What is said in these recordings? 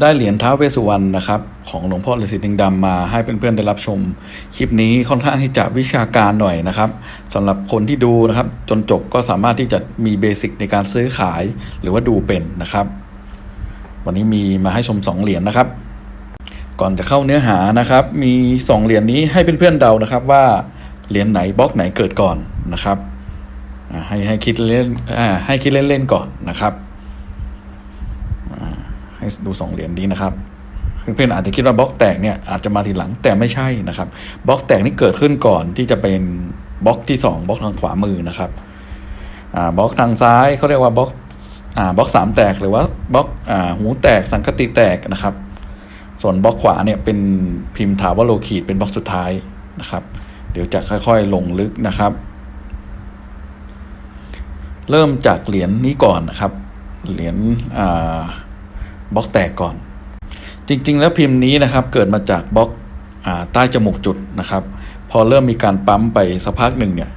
ได้เหรียญท้าเวสุวรรณนะครับของหลวงพ่อฤาษีดิงดำมาให้เพื่อนๆได้รับชม คลิปนี้ค่อนข้างที่จะวิชาการหน่อยนะครับสำหรับคนที่ดูนะครับจนจบก็สามารถที่จะมีเบสิกในการซื้อขายหรือว่าดูเป็นนะครับ วันนี้มีมาให้ชม 2 เหรียญนะครับ ก่อนจะเข้าเนื้อหานะครับ มี 2 เหรียญนี้ให้เพื่อนๆเดานะครับว่าเหรียญไหนบล็อกไหนเกิดก่อนนะครับให้ให้คิดเล่นให้คิดเล่นๆก่อนนะครับ ให้ดูสองเหรียญนี้นะครับเพื่อนๆอาจจะคิดว่าบล็อกแตกเนี่ยอาจจะมาทีหลังแต่ไม่ใช่นะครับบล็อกแตกนี่เกิดขึ้นก่อนที่จะเป็นบล็อกที่สองบล็อกทางขวามือนะครับบล็อกทางซ้ายเขาเรียกว่าบล็อกบล็อกสามแตกหรือว่าบล็อกหูแตกสังคติแตกนะครับ ส่วนบล็อกขวาเนี่ยเป็นพิมพ์ถาวโลขีดเป็นบล็อกสุดท้ายนะครับ เดี๋ยวจะค่อยๆลงลึกนะครับ เริ่มจากเหรียญนี้ก่อนนะครับ เหรียญอ่า บล็อกแตกก่อน จริง ๆ แล้วพิมพ์นี้นะครับเกิดมาจากบล็อกอใต้จมูกจุดนะครับ พอเริ่มมีการปั๊มไปสักพักหนึ่งเนี่ย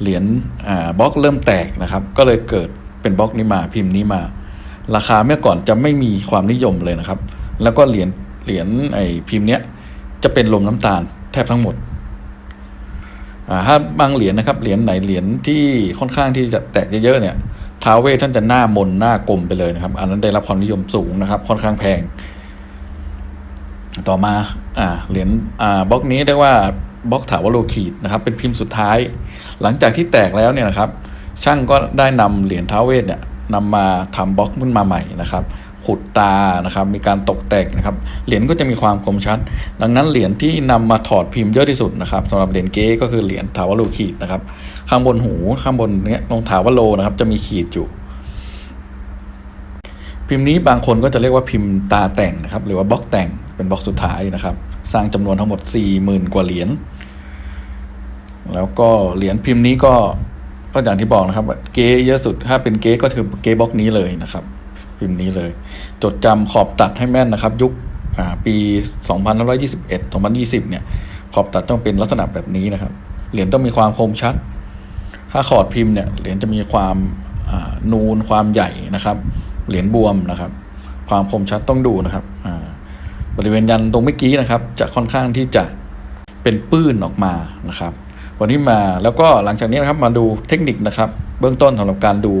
เหรียญบล็อกเริ่มแตกนะครับ ก็เลยเกิดเป็นบล็อกนี้มาพิมพ์นี้มา ราคาเมื่อก่อนจะไม่มีความนิยมเลยนะครับ แล้วก็เหรียญเหรียญไอ้พิมพ์เนี้ยจะเป็นลมน้ำตาลแทบทั้งหมดถ้าบางเหรียญนะครับเหรียญไหนเหรียญที่ค่อนข้างที่จะแตกเยอะๆเนี่ย ท้าเวทท่านจะหน้ามนหน้ากลมไปเลยนะครับ อันนั้นได้รับความนิยมสูงนะครับ ค่อนข้างแพง ต่อมาอ่าเหรียญอ่าบล็อกนี้เรียกว่าบล็อกถาวโลขีดนะครับ เป็นพิมพ์สุดท้าย หลังจากที่แตกแล้วเนี่ยนะครับ ช่างก็ได้นำเหรียญท้าเวทเนี่ยนำมาทำบล็อกขึ้นมาใหม่นะครับ ขุดตานะครับ มีการตกแต่งนะครับ เหรียญก็จะมีความคมชัด ดังนั้นเหรียญที่นำมาถอดพิมพ์เยอะที่สุดนะครับสำหรับเหรียญเก๊ก็คือเหรียญถาวโลขีดนะครับ ข้างบนหูข้างบนเนี้ยตรงถาวโลนะครับ จะมีขีดอยู่ พิมพ์นี้บางคนก็จะเรียกว่าพิมพ์ตาแต่งนะครับ หรือว่าบล็อกแต่งเป็นบล็อกสุดท้ายนะครับ สร้างจำนวนทั้งหมด 40,000 กว่าเหรียญ แล้วก็เหรียญพิมพ์นี้ก็ก็อย่างที่บอกนะครับ เก๊เยอะสุด ถ้าเป็นเก๊ก็คือเก๊บล็อกนี้เลยนะครับ พิมพ์นี้เลย จดจำขอบตัดให้แม่นนะครับ ยุคอ่าปี 2521 2020 เนี่ย ขอบตัดต้องเป็นลักษณะแบบนี้นะครับ เหรียญต้องมีความคมชัด ถ้าขอดพิมพ์เนี่ย เหรียญจะมีความนูนความใหญ่นะครับ เหรียญบวมนะครับ ความคมชัดต้องดูนะครับ บริเวณยันตรงเมื่อกี้นะครับ จะค่อนข้างที่จะเป็นปื้นออกมานะครับ วันนี้มาแล้วก็หลังจากนี้นะครับมาดูเทคนิคนะครับ เบื้องต้นสำหรับการดู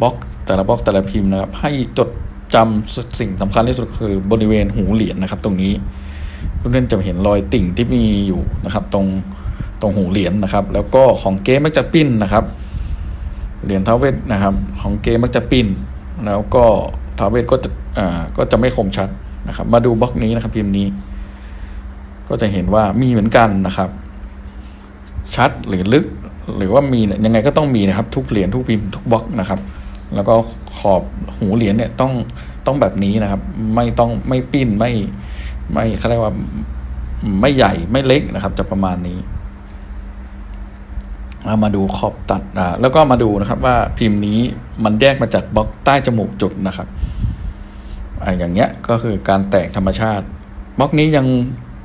บล็อก แต่ละบล็อกแต่ละพิมพ์นะครับ ให้จดจำสิ่งสำคัญที่สุดคือบริเวณหูเหรียญนะครับ ตรงนี้เพื่อนๆจะเห็นรอยติ่งที่มีอยู่นะครับ ตรงตรงหูเหรียญนะครับ แล้วก็ของเก๊มักจะปิ้นนะครับ เหรียญท้าเวทนะครับ ของเก๊มักจะปิ้น แล้วก็ท้าเวทก็จะอ่าก็จะไม่คมชัดนะครับ มาดูบล็อกนี้นะครับ พิมพ์นี้ ก็จะเห็นว่ามีเหมือนกันนะครับ ชัดหรือลึกหรือว่ามีเนี่ยยังไงก็ต้องมีนะครับ ทุกเหรียญทุกพิมพ์ทุกบล็อกนะครับ แล้วก็ขอบหูเหรียญเนี่ยต้องต้องแบบนี้นะครับ ไม่ต้องไม่ปิ้นไม่ไม่เขาเรียกว่าไม่ใหญ่ไม่เล็กนะครับ จะประมาณนี้เอามาดูขอบตัดอ่าแล้วก็มาดูนะครับว่าพิมพ์นี้มันแยกมาจากบล็อกใต้จมูกจุดนะครับอ่าอย่างเงี้ยก็คือการแตกธรรมชาติบล็อกนี้ยัง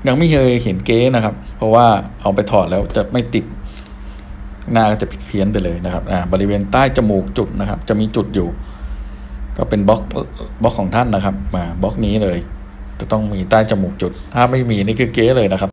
ยังไม่เคยเห็นเก๊นะครับ เพราะว่าเอาไปถอดแล้วจะไม่ติด หน้าก็จะผิเพี้ยนไปเลยนะครับบริเวณใต้จมูกจุดนะครับ จะมีจุดอยู่ ก็เป็นบล็อกบล็อกของท่านนะครับมาบล็อกนี้เลย จะต้องมีใต้จมูกจุด ถ้าไม่มีนี่คือเก๊เลยนะครับ